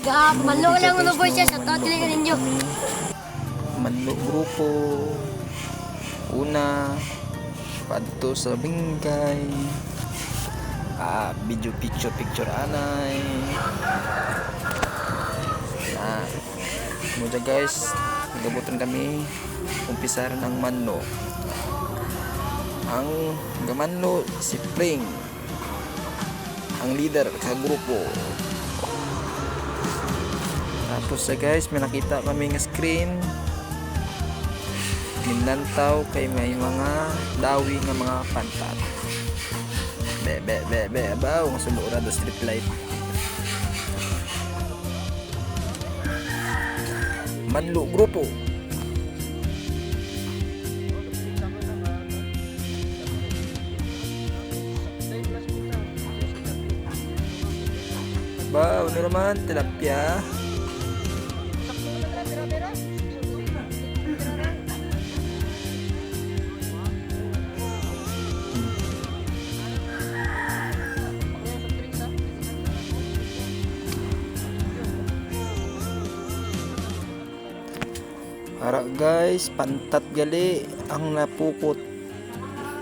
Gap, malo lang uno boy siya totally ka ninyo. Manlo grupo. Una, padto sa bingkay. Ah, video picture picture anay. Ah, muna guys, nagabutan kami umpisaran ang manlo. Ang gamanlo si Pring. Ang leader sa grupo. Tapos sa guys, may nakita kami nga screen. Minlantaw kay may mga dawi nga mga pantat. Be be be be baw nga sulura do strip light. Manlo grupo. Ba, ano naman, tilapia. Para guys, pantat gali ang napukot.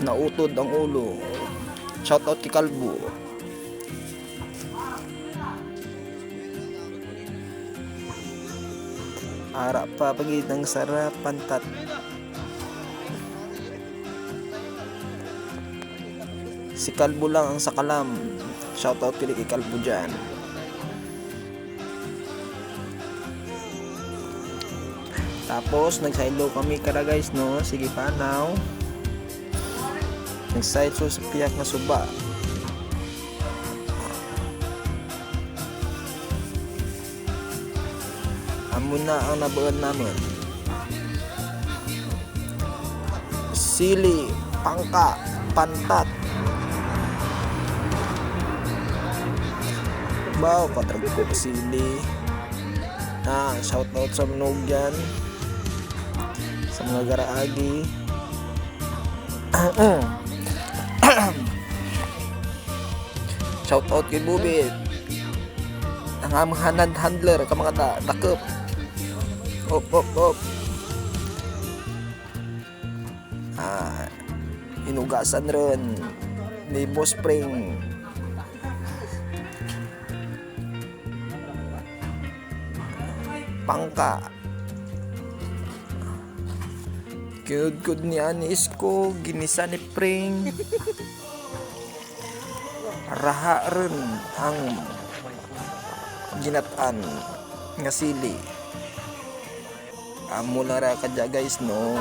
Nautod ang ulo. Shout out kay Kalbo. Ara pa pagid ng sarap pantat. Si Kalbo lang ang sakalam. Shout out kay Kalbo dyan. Tapos nag-silo kami kara guys no. Sige pa now. Nag-side so sa piyak na suba. Amo na ang nabuan namin. Sili, pangka, pantat. Bao, patrabi ko sili. Ah, shout out sa mnog yan. Sa mga garaagi. shout out kay Bubit. Ang amang hand handler ka mga da dakep. Op op op. Ah, inugasan ron ni Boss Spring. pangka. Kinudkod ni Anis ko, ginisa ni Pring. Raha rin ang ginatan nga sili. Amo na ra kadya guys no.